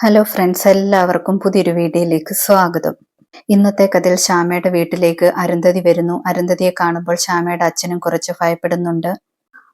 Hello friends എല്ലാവർക്കും പുതിയൊരു വീഡിയോയിലേക്ക് സ്വാഗതം. ഇന്നത്തെ കഥയിൽ ശ്യാമയുടെ വീട്ടിലേക്ക് അരുന്ധതി വരുന്നു. അരുന്ധതിയെ കാണുമ്പോൾ ശ്യാമയുടെ അച്ഛനും കുറച്ച് ഭയപ്പെടുന്നുണ്ട്.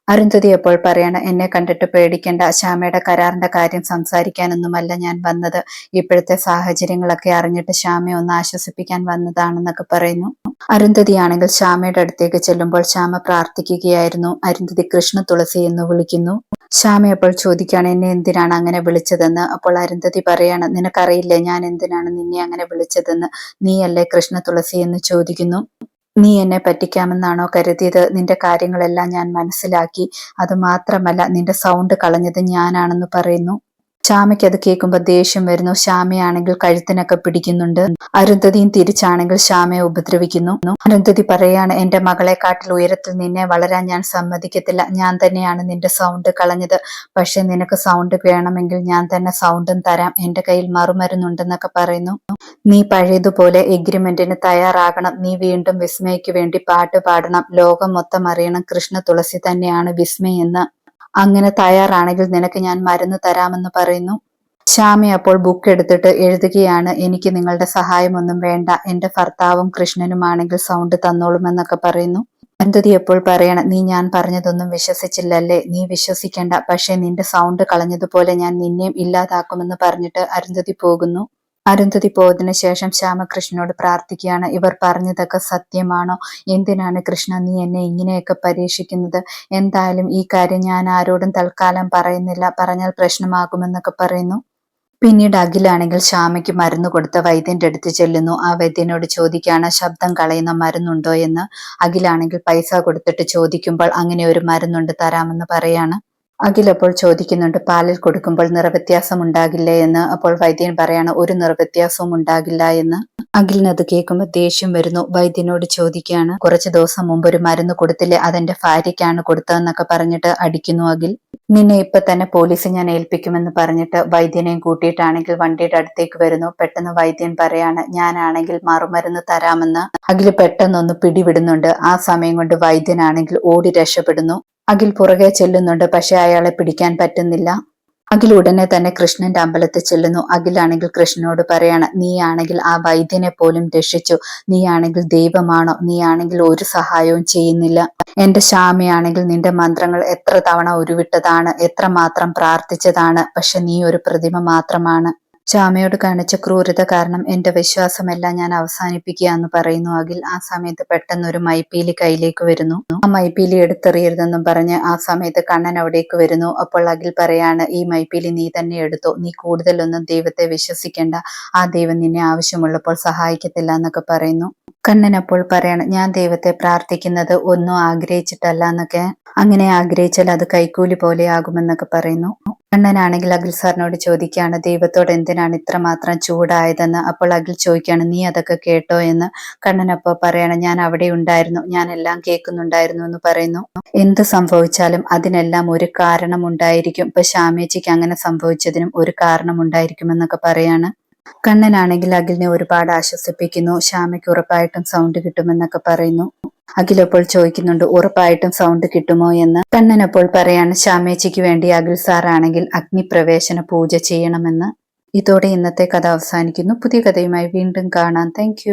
അരുന്ധതി എപ്പോൾ പറയണം എന്നെ കണ്ടിട്ട് പേടിക്കേണ്ട. ശ്യാമയുടെ കരാറിന്റെ കാര്യം സംസാരിക്കാനൊന്നുമല്ല ഞാൻ വന്നത്. ഇപ്പോഴത്തെ സാഹചര്യങ്ങളൊക്കെ അറിഞ്ഞിട്ട് ശ്യാമയെ ഒന്ന് ആശ്വസിപ്പിക്കാൻ വന്നതാണെന്നൊക്കെ പറയുന്നു. അരുന്ധതിയാണെങ്കിൽ ശ്യാമയുടെ അടുത്തേക്ക് ചെല്ലുമ്പോൾ ശ്യാമ പ്രാർത്ഥിക്കുകയായിരുന്നു. അരുന്ധതി കൃഷ്ണ തുളസി എന്ന് വിളിക്കുന്നു. ശ്യാമ അപ്പോൾ ചോദിക്കുകയാണ് എന്നെ എന്തിനാണ് അങ്ങനെ വിളിച്ചതെന്ന്? അപ്പോൾ അരുന്ധതി പറയാണ് നിനക്കറിയില്ല ഞാൻ എന്തിനാണ് നിന്നെ അങ്ങനെ വിളിച്ചതെന്ന്? നീയല്ലേ കൃഷ്ണ തുളസി എന്ന് ചോദിക്കുന്നു? നീ എന്നെ പറ്റിക്കാമെന്നാണോ കരുതിയത്? നിന്റെ കാര്യങ്ങളെല്ലാം ഞാൻ മനസ്സിലാക്കി. അത് മാത്രമല്ല നിന്റെ സൗണ്ട് കളഞ്ഞത് ഞാനാണെന്ന് പറയുന്നു. ശ്യാമയ്ക്ക് അത് കേൾക്കുമ്പോൾ ദേഷ്യം വരുന്നു. ശ്യാമയാണെങ്കിൽ കഴുത്തിനൊക്കെ പിടിക്കുന്നുണ്ട്. അരുന്ധതിയും തിരിച്ചാണെങ്കിൽ ശ്യാമയെ ഉപദ്രവിക്കുന്നു. അരുന്ധതി പറയാണ് എന്റെ മകളെക്കാട്ടിൽ ഉയരത്തിൽ നിന്നെ വളരാൻ ഞാൻ സമ്മതിക്കത്തില്ല. ഞാൻ തന്നെയാണ് നിന്റെ സൗണ്ട് കളഞ്ഞത്. പക്ഷെ നിനക്ക് സൗണ്ട് വേണമെങ്കിൽ ഞാൻ തന്നെ സൗണ്ടും തരാം. എന്റെ കയ്യിൽ മറുമരുന്നുണ്ടെന്നൊക്കെ പറയുന്നു. നീ പഴയതുപോലെ എഗ്രിമെന്റിന് തയ്യാറാകണം. നീ വീണ്ടും വിസ്മയ്ക്ക് വേണ്ടി പാട്ട് പാടണം. ലോകം മൊത്തം അറിയണം. കൃഷ്ണ തുളസി തന്നെയാണ് വിസ്മയെന്ന് അങ്ങനെ തയ്യാറാണെങ്കിൽ നിനക്ക് ഞാൻ മരുന്ന് തരാമെന്ന് പറയുന്നു. ശ്യാമി അപ്പോൾ ബുക്ക് എടുത്തിട്ട് എഴുതുകയാണ് എനിക്ക് നിങ്ങളുടെ സഹായമൊന്നും വേണ്ട. എന്റെ ഭർത്താവും കൃഷ്ണനുമാണെങ്കിൽ സൗണ്ട് തന്നോളുമെന്നൊക്കെ പറയുന്നു. അരുന്ധതി എപ്പോൾ പറയണം നീ ഞാൻ പറഞ്ഞതൊന്നും വിശ്വസിച്ചില്ലല്ലേ? നീ വിശ്വസിക്കേണ്ട. പക്ഷെ നിന്റെ സൗണ്ട് കളഞ്ഞതുപോലെ ഞാൻ നിന്നെയും ഇല്ലാതാക്കുമെന്ന് പറഞ്ഞിട്ട് അരുന്ധതി പോകുന്നു. അരുന്ധതി പോയതിനു ശേഷം ശ്യാമകൃഷ്ണനോട് പ്രാർത്ഥിക്കുകയാണ്. ഇവർ പറഞ്ഞതൊക്കെ സത്യമാണോ? എന്തിനാണ് കൃഷ്ണ നീ എന്നെ ഇങ്ങനെയൊക്കെ പരീക്ഷിക്കുന്നത്? എന്തായാലും ഈ കാര്യം ഞാൻ ആരോടും തൽക്കാലം പറയുന്നില്ല. പറഞ്ഞാൽ പ്രശ്നമാകുമെന്നൊക്കെ പറയുന്നു. പിന്നീട് അഖിലാണെങ്കിൽ ശ്യാമയ്ക്ക് മരുന്ന് കൊടുത്ത വൈദ്യന്റെ അടുത്ത് ചെല്ലുന്നു. ആ വൈദ്യനോട് ചോദിക്കുകയാണ് ശബ്ദം കളയുന്ന മരുന്നുണ്ടോ? എന്ന്. അഖിലാണെങ്കിൽ പൈസ കൊടുത്തിട്ട് ചോദിക്കുമ്പോൾ അങ്ങനെ ഒരു മരുന്നുണ്ട് തരാമെന്ന് പറയാണ്. അഖിൽ അപ്പോൾ ചോദിക്കുന്നുണ്ട് പാലിൽ കൊടുക്കുമ്പോൾ നിറവ്യത്യാസം ഉണ്ടാകില്ലേ എന്ന്. അപ്പോൾ വൈദ്യൻ പറയാണ് ഒരു നിറവ്യത്യാസവും ഉണ്ടാകില്ല എന്ന്. അഖിലിന് അത് കേൾക്കുമ്പോൾ ദേഷ്യം വരുന്നു. വൈദ്യനോട് ചോദിക്കുകയാണ് കുറച്ച് ദിവസം മുമ്പ് ഒരു മരുന്ന് കൊടുത്തില്ലേ? അതെന്റെ ഭാര്യയ്ക്കാണ് കൊടുത്തതെന്നൊക്കെ പറഞ്ഞിട്ട് അടിക്കുന്നു അഖിൽ. നിന്നെ ഇപ്പൊ തന്നെ പോലീസ് ഞാൻ ഏൽപ്പിക്കുമെന്ന് പറഞ്ഞിട്ട് വൈദ്യനെയും കൂട്ടിയിട്ടാണെങ്കിൽ വണ്ടിയുടെ അടുത്തേക്ക് വരുന്നു. പെട്ടെന്ന് വൈദ്യൻ പറയാണ് ഞാനാണെങ്കിൽ മറുമരുന്ന് തരാമെന്ന്. അഖിൽ പെട്ടെന്നൊന്ന് പിടിവിടുന്നുണ്ട്. ആ സമയം കൊണ്ട് വൈദ്യനാണെങ്കിൽ ഓടി രക്ഷപ്പെടുന്നു. അഖിൽ പുറകെ ചെല്ലുന്നുണ്ട് പക്ഷെ അയാളെ പിടിക്കാൻ പറ്റുന്നില്ല. അഖിൽ ഉടനെ തന്നെ കൃഷ്ണന്റെ അമ്പലത്തിൽ ചെല്ലുന്നു. അഖിലാണെങ്കിൽ കൃഷ്ണനോട് പറയാണ് നീയാണെങ്കിൽ ആ വൈദ്യനെ പോലും രക്ഷിച്ചു. നീയാണെങ്കിൽ ദൈവമാണോ? നീയാണെങ്കിൽ ഒരു സഹായവും ചെയ്യുന്നില്ല. എന്റെ ശ്യാമയാണെങ്കിൽ നിന്റെ മന്ത്രങ്ങൾ എത്ര തവണ ഉരുവിട്ടതാണ് എത്ര മാത്രം പ്രാർത്ഥിച്ചതാണ് പക്ഷെ നീ ഒരു പ്രതിമ മാത്രമാണ്. ശ്യാമയോട് കാണിച്ച ക്രൂരത കാരണം എന്റെ വിശ്വാസമെല്ലാം ഞാൻ അവസാനിപ്പിക്കുക എന്ന് പറയുന്നു അഖിൽ. ആ സമയത്ത് പെട്ടെന്ന് ഒരു മൈപ്പീലി കയ്യിലേക്ക് വരുന്നു. ആ മൈപ്പീലി എടുത്തെറിയരുതെന്നും പറഞ്ഞ് ആ സമയത്ത് കണ്ണൻ അവിടേക്ക് വരുന്നു. അപ്പോൾ അഖിൽ പറയാണ് ഈ മൈപ്പീലി നീ തന്നെ എടുത്തോ? നീ കൂടുതലൊന്നും ദൈവത്തെ വിശ്വസിക്കേണ്ട. ആ ദൈവം നിന്നെ ആവശ്യമുള്ളപ്പോൾ സഹായിക്കത്തില്ല എന്നൊക്കെ പറയുന്നു. കണ്ണൻ അപ്പോൾ പറയാണ് ഞാൻ ദൈവത്തെ പ്രാർത്ഥിക്കുന്നത് ഒന്നും ആഗ്രഹിച്ചിട്ടല്ല എന്നൊക്കെ. അങ്ങനെ ആഗ്രഹിച്ചാൽ അത് കൈക്കൂലി പോലെ ആകുമെന്നൊക്കെ പറയുന്നു. കണ്ണനാണെങ്കിൽ അഖിൽ സാറിനോട് ചോദിക്കുകയാണ് ദൈവത്തോട് എന്തിനാണ് ഇത്രമാത്രം ചൂടായതെന്ന്? അപ്പോൾ അഖിൽ ചോദിക്കുകയാണ് നീ അതൊക്കെ കേട്ടോ എന്ന്. കണ്ണൻ അപ്പോൾ പറയണം ഞാൻ അവിടെ ഉണ്ടായിരുന്നു ഞാൻ എല്ലാം കേൾക്കുന്നുണ്ടായിരുന്നു എന്ന് പറയുന്നു. എന്ത് സംഭവിച്ചാലും അതിനെല്ലാം ഒരു കാരണം ഉണ്ടായിരിക്കും. ഇപ്പൊ ശ്യാമേച്ചിക്ക് അങ്ങനെ സംഭവിച്ചതിനും ഒരു കാരണം ഉണ്ടായിരിക്കും എന്നൊക്കെ പറയാണ്. കണ്ണനാണെങ്കിൽ അഖിലിനെ ഒരുപാട് ആശ്വസിപ്പിക്കുന്നു ശ്യാമയ്ക്ക് ഉറപ്പായിട്ടും സൗണ്ട് കിട്ടുമെന്നൊക്കെ പറയുന്നു. അഖിൽ അപ്പോൾ ചോദിക്കുന്നുണ്ട് ഉറപ്പായിട്ടും സൗണ്ട് കിട്ടുമോ എന്ന്? കണ്ണൻ അപ്പോൾ പറയാണ് ശ്യാമേച്ചിക്ക് വേണ്ടി അഖിൽ സാറാണെങ്കിൽ അഗ്നിപ്രവേശന പൂജ ചെയ്യണമെന്ന്. ഇതോടെ ഇന്നത്തെ കഥ അവസാനിക്കുന്നു. പുതിയ കഥയുമായി വീണ്ടും കാണാം. താങ്ക്